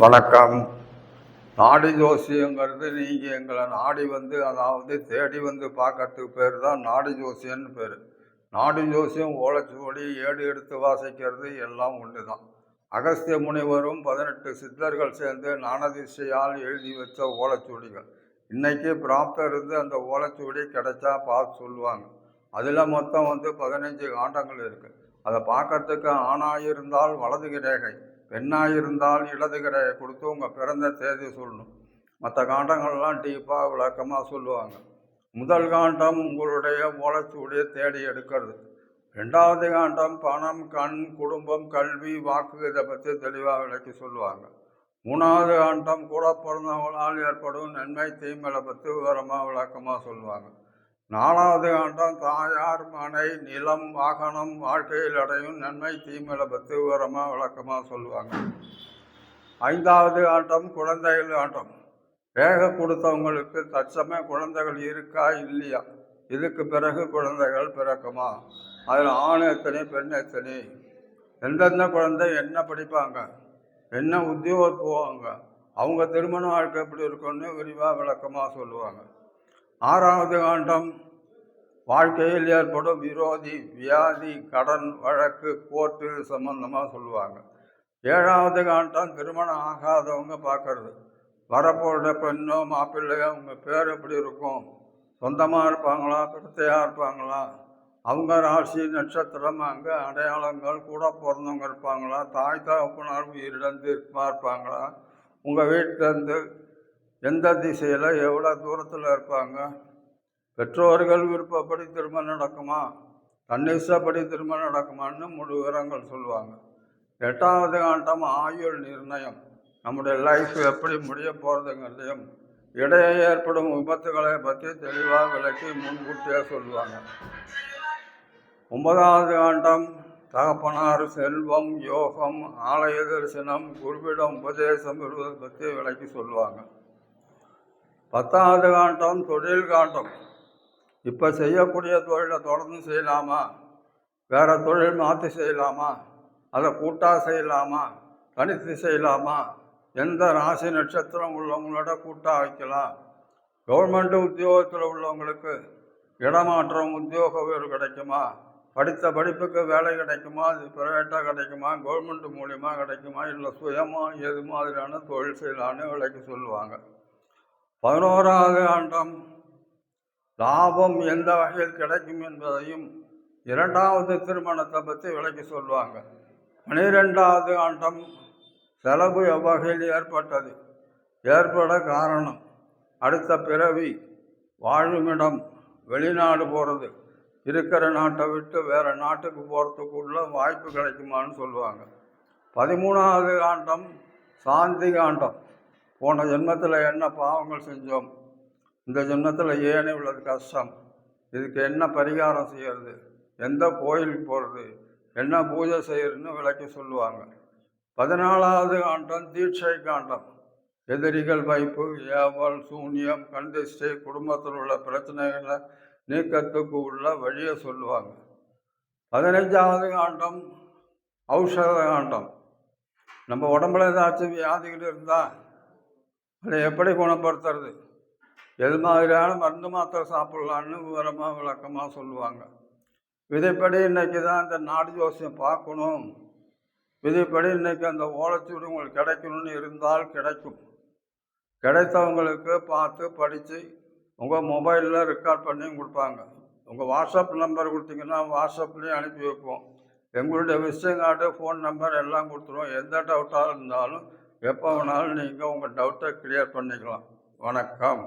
வணக்கம். நாடி ஜோசியங்கிறது நீங்கள் எங்களை நாடி வந்து அதாவது தேடி வந்து பார்க்கறதுக்கு பேர் தான் நாடி ஜோசியன்னு பேர். நாடி ஜோசியம் ஓலைச்சுவடி ஏடு எடுத்து வாசிக்கிறது எல்லாம் ஒன்று தான் அகஸ்திய முனிவரும் பதினெட்டு சித்தர்கள் சேர்ந்து நாணதிசையால் எழுதி வச்ச ஓலைச்சுவடிகள். இன்னைக்கு பிராப்தம் இருந்து அந்த ஓலைச்சுவடி கிடைச்சா பார்த்து சொல்லுவாங்க. அதில் மொத்தம் வந்து பதினஞ்சு காண்டங்கள் இருக்குது அதை பார்க்கறதுக்கு ஆணாக இருந்தால் வலதுகை ரேகை பெண்ணாக இருந்தால் இடதுகரை கொடுத்து உங்கள் பிறந்த தேதி சொல்லணும். மற்ற காண்டங்கள்லாம் டீப்பாக விளக்கமாக சொல்லுவாங்க. முதல் காண்டம் உங்களுடைய ஓலைச்சுவடியை தேடி எடுக்கிறது. ரெண்டாவது காண்டம் பணம் கண் குடும்பம் கல்வி வாக்கு இதை பற்றி தெளிவாக விளக்கி சொல்லுவாங்க. மூணாவது காண்டம் கூட பிறந்தவங்களால் ஏற்படும் நன்மை தீமைகளை பற்றி விவரமாக விளக்கமாக சொல்லுவாங்க. நாலாவது ஆண்டம் தாயார் மனை நிலம் வாகனம் வாழ்க்கையில் அடையும் நன்மை தீமையில பற்றி விவரமாக விளக்கமாக சொல்லுவாங்க. ஐந்தாவது ஆட்டம் குழந்தைகள் ஆட்டம். வேக கொடுத்தவங்களுக்கு தற்சமயம் குழந்தைகள் இருக்கா இல்லையா? இதுக்கு பிறகு குழந்தைகள் பிறக்குமா? அதில் ஆண் எத்தனை பெண் எத்தனை? எந்தெந்த குழந்தை என்ன படிப்பாங்க? என்ன உத்தியோகம் போவாங்க? அவங்க திருமண வாழ்க்கை எப்படி இருக்கும்னு விரிவாக விளக்கமாக சொல்லுவாங்க. ஆறாவது காண்டம் வாழ்க்கையில் ஏற்படும் விரோதி வியாதி கடன் வழக்கு கோர்ட்டு சம்பந்தமாக சொல்லுவாங்க. ஏழாவது காண்டம் திருமணம் ஆகாதவங்க பார்க்கறது வரப்போகிற பெண்ணோ மாப்பிள்ளையோ அவங்க பேர் எப்படி இருக்கும்? சொந்தமாக இருப்பாங்களா? பிரத்தையாக இருப்பாங்களா? அவங்க ராசி நட்சத்திரம் அங்கே அடையாளங்கள் கூட பிறந்தவங்க இருப்பாங்களா? தாய் தகப்பனார் உயிரிழந்து இருப்பா இருப்பாங்களா? உங்கள் வீட்டிலேருந்து எந்த திசையில் எவ்வளோ தூரத்தில் இருப்பாங்க? பெற்றோர்கள் விருப்பப்படி திருமணம் நடக்குமா? தன்னிசப்படி திருமணம் நடக்குமான்னு முழு விவரங்கள் சொல்லுவாங்க. எட்டாவது ஆண்டம் ஆயுள் நிர்ணயம். நம்முடைய லைஃப் எப்படி முடிய போகிறதுங்கிறதையும் இடையே ஏற்படும் விபத்துகளை பற்றி தெளிவாக விளக்கி முன்கூட்டியே சொல்லுவாங்க. ஒன்பதாவது ஆண்டம் தகப்பனார் செல்வம் யோகம் ஆலய தரிசனம் குருவிடம் உபதேசம் பெறுவதை பற்றி விளக்கி சொல்லுவாங்க. பத்தாவது காண்டம் தொழில் காண்டம். இப்போ செய்யக்கூடிய தொழிலை தொடர்ந்து செய்யலாமா? வேறு தொழில் மாற்றி செய்யலாமா? அதை கூட்டாக செய்யலாமா? தனித்து செய்யலாமா? எந்த ராசி நட்சத்திரம் உள்ளவங்களோட கூட்டாக வைக்கலாம். கவர்மெண்ட் உத்தியோகத்தில் உள்ளவங்களுக்கு இடமாற்றம் உத்தியோக உயர்வு கிடைக்குமா? படித்த படிப்புக்கு வேலை கிடைக்குமா? அது ப்ரைவேட்டாக கிடைக்குமா? கவர்மெண்ட் மூலியமாக கிடைக்குமா? இல்லை சுயமாக எது மாதிரியான தொழில் செய்யலான்னு விலைக்கு சொல்லுவாங்க. பதினோராவது ஆண்டம். லாபம் எந்த வகையில் கிடைக்கும் என்பதையும் இரண்டாவது திருமணத்தை பற்றி விளக்கி சொல்லுவாங்க. பனிரெண்டாவது ஆண்டம் செலவு எவ்வகையில் ஏற்பட்டது? ஏற்பட காரணம் அடுத்த பிறவி வாழுமிடம் வெளிநாடு போகிறது இருக்கிற நாட்டை விட்டு வேறு நாட்டுக்கு போகிறதுக்குள்ள வாய்ப்பு கிடைக்குமான்னு சொல்லுவாங்க. பதிமூணாவது காண்டம் சாந்தி காண்டம் போன ஜென்மத்தில் என்ன பாவங்கள் செஞ்சோம்? இந்த ஜென்மத்தில் ஏனே உள்ளது கஷ்டம்? இதுக்கு என்ன பரிகாரம் செய்யறது? எந்த கோயிலுக்கு போகிறது என்ன பூஜை செய்யறதுன்னு விளக்கி சொல்லுவாங்க. பதினாலாவது காண்டம் தீட்சை காண்டம். எதிரிகள் வைப்பு ஏவல் சூன்யம் கண்டிஷ்டை குடும்பத்தில் உள்ள பிரச்சனைகளை நீக்கத்துக்கு உள்ள வழியை சொல்லுவாங்க. பதினஞ்சாவது காண்டம் ஔஷத காண்டம். நம்ம உடம்புல ஏதாச்சும் வியாதிகள் இருந்தால் அதை எப்படி குணப்படுத்துறது? எது மாதிரியான மருந்து மாத்திரை சாப்பிட்லான்னு விவரமாக விளக்கமாக சொல்லுவாங்க. விதைப்படி இன்னைக்கு தான் இந்த நாடு ஜோசியம் பார்க்கணும். விதைப்படி இன்னைக்கு அந்த ஓலைச்சூடு உங்களுக்கு கிடைக்கணும்னு இருந்தால் கிடைக்கும். கிடைத்தவங்களுக்கு பார்த்து படித்து உங்கள் மொபைலில் ரெக்கார்ட் பண்ணியும் கொடுப்பாங்க. உங்கள் வாட்ஸ்அப் நம்பர் கொடுத்தீங்கன்னா வாட்ஸ்அப்லேயும் அனுப்பி வைப்போம். எங்களுடைய விசிட்டிங் கார்டு ஃபோன் நம்பர் எல்லாம் கொடுத்துருவோம். எந்த டவுட்டாக இருந்தாலும் எப்போ வேணாலும் நீங்கள் உங்கள் டவுட்டை கிளியர் பண்ணிக்கலாம். வணக்கம்.